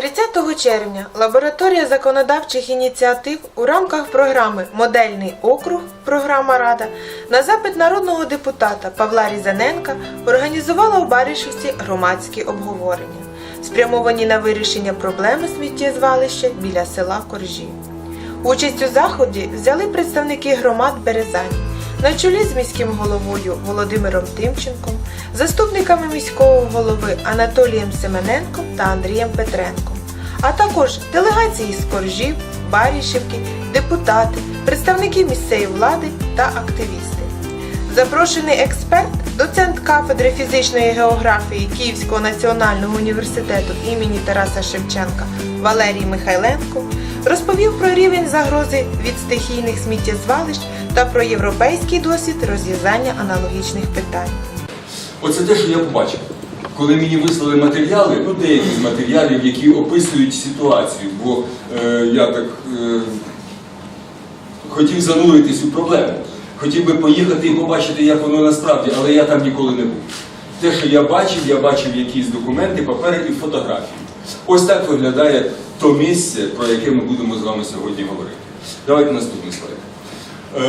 30 червня лабораторія законодавчих ініціатив у рамках програми Модельний округ програма Рада на запит народного депутата Павла Різаненка організувала у Баришівці громадські обговорення, спрямовані на вирішення проблеми сміттєзвалища біля села Коржі. Участь у заході взяли представники громад Березані на чолі з міським головою Володимиром Тимченком, заступниками міського голови Анатолієм Семененком та Андрієм Петренком, а також делегації з Коржів, Барішівки, депутати, представники місцевої влади та активісти. Запрошений експерт, доцент кафедри фізичної географії Київського національного університету імені Тараса Шевченка Валерій Михайленко розповів про рівень загрози від стихійних сміттєзвалищ та про європейський досвід розв'язання аналогічних питань. Оце те, що я побачив. Коли мені вислали матеріали, ну деякі з матеріалів, які описують ситуацію, бо е, я так е, хотів зануритись у проблему. Хотів би поїхати і побачити, як воно насправді, але я там ніколи не був. Те, що я бачив, я бачив якісь документи, папери і фотографії. Ось так виглядає то місце, про яке ми будемо з вами сьогодні говорити. Давайте наступний слайд.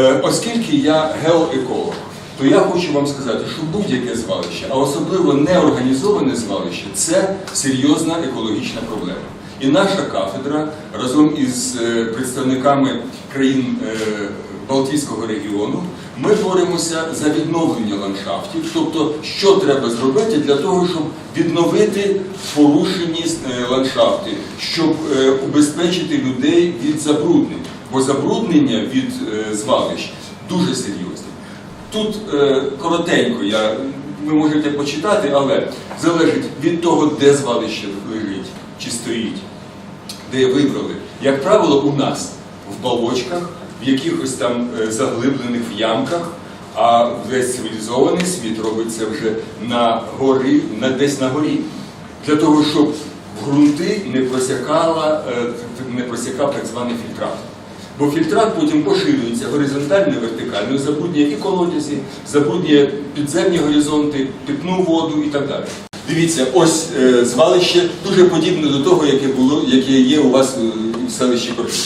Е, Оскільки я геоеколог, то я хочу вам сказати, що будь-яке звалище, а особливо неорганізоване звалище, це серйозна екологічна проблема. І наша кафедра разом із е, представниками країн е, Балтійського регіону ми боремося за відновлення ландшафтів, тобто, що треба зробити для того, щоб відновити порушені е, ландшафти, щоб убезпечити людей від забруднень. Бо забруднення від звалищ дуже серйозні. Тут е, коротенько, я, ви можете почитати, але залежить від того, де звалище лежить чи стоїть, де вибрали. Як правило, у нас в балочках, в якихось там е, заглиблених в ямках, а весь цивілізований світ робить це вже на горі, на, десь на горі. Для того, щоб в ґрунти не просякала, е, не просякав так званий фільтрат. Бо фільтрат потім поширюється горизонтально, вертикально, забруднює і колодязі, забруднює підземні горизонти, питну воду і так далі. Дивіться, ось е, звалище дуже подібне до того, яке було, яке є у вас е, в селищі Коржів.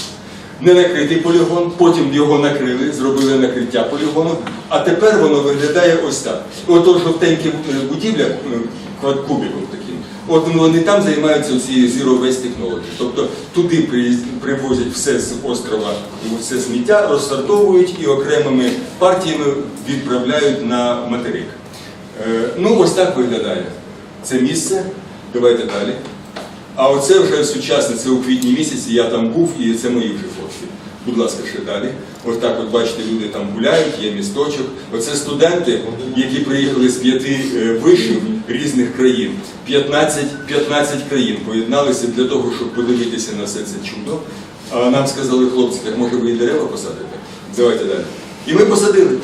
Не накритий полігон, потім його накрили, зробили накриття полігону, а тепер воно виглядає ось так. Ото жовтенькі е, будівля е, кубиком таким. От вони там займаються цією Zero Waste Technology. Тобто туди привозять все з острова, все сміття, розсортовують і окремими партіями відправляють на материк. Е, Ну, ось так виглядає це місце. Давайте далі. А оце вже сучасне, це у квітні місяці, я там був і це мої вже фотки. Будь ласка, ще далі. Ось так от бачите, люди там гуляють, є місточок. Оце студенти, які приїхали з п'яти е, вишів різних країн. 15, 15 країн поєдналися для того, щоб подивитися на все це чудо. А нам сказали хлопці, так може ви і дерева посадите? Давайте далі. І ми посадили.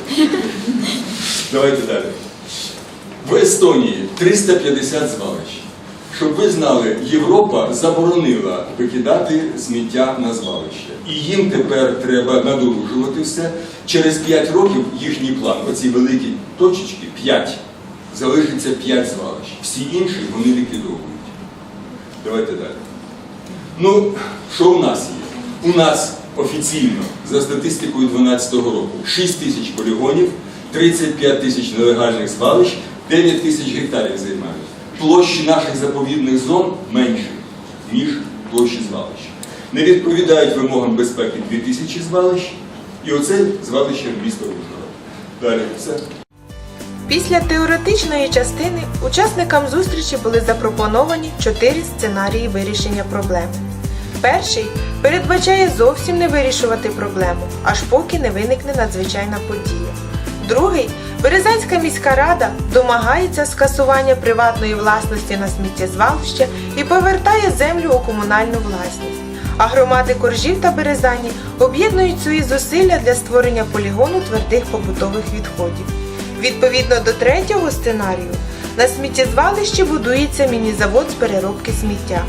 Давайте далі. В Естонії 350 звалищ. Щоб ви знали, Європа заборонила викидати сміття на звалище. І їм тепер треба надолужувати все. Через 5 років їхній план, оці великі точечки, 5, залишиться 5 звалищ. Всі інші вони ліквідовують. Давайте далі. Ну, що у нас є? У нас офіційно, за статистикою 2012 року, 6 тисяч полігонів, 35 тисяч нелегальних звалищ, 9 тисяч гектарів займають. Площі наших заповідних зон менші, ніж площі звалищ. Не відповідають вимогам безпеки 2 тисячі звалищ, і оце звалище міста Ужгород. Далі все. Після теоретичної частини учасникам зустрічі були запропоновані чотири сценарії вирішення проблеми. Перший передбачає зовсім не вирішувати проблему, аж поки не виникне надзвичайна подія. Другий Березанська міська рада домагається скасування приватної власності на сміттєзвалище і повертає землю у комунальну власність. А громади Коржів та Березані об'єднують свої зусилля для створення полігону твердих побутових відходів. Відповідно до третього сценарію, на сміттєзвалищі будується міні-завод з переробки сміття.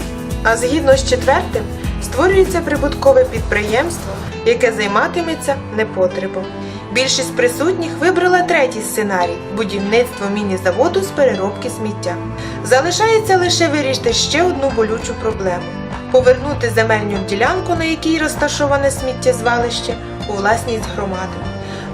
А згідно з четвертим, створюється прибуткове підприємство, яке займатиметься непотребом. Більшість присутніх вибрала третій сценарій будівництво міні-заводу з переробки сміття. Залишається лише вирішити ще одну болючу проблему повернути земельну ділянку, на якій розташоване сміттєзвалище, у власність громади.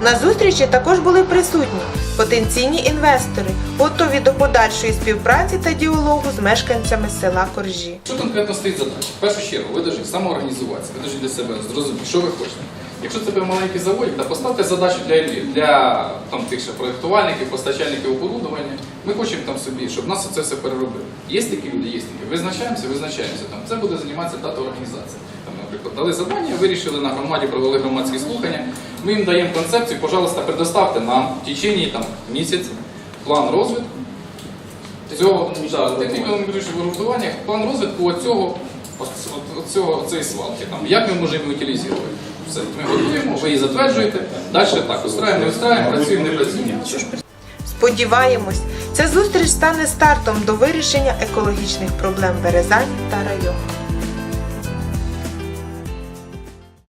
На зустрічі також були присутні потенційні інвестори, готові до подальшої співпраці та діалогу з мешканцями села Коржі. Що конкретно стоїть задача? В першу чергу, ви самоорганізуватися, ви повинні для себе зрозуміти, що ви хочете. Якщо це маленький завод, то поставте задачу для, для там, тих же проєктувальників, постачальників оборудовання. Ми хочемо там собі, щоб нас це все переробили. Є такі люди, є такі. Визначаємося, визначаємося. Там. Це буде займатися дата організація. Там, наприклад, дали завдання, вирішили на громаді, провели громадські слухання. Ми їм даємо концепцію, пожалуйста, предоставте нам в течение там, місяця план розвитку цього да, техніко-економічного обґрунтування, план розвитку оцього, оц- оцього, цієї свалки. Там, як ми можемо її утилізувати? Все, ми готуємо, ви її затверджуєте, далі так, устраємо, не устраємо, працюємо, не працюємо. Сподіваємось, ця зустріч стане стартом до вирішення екологічних проблем Березань та району.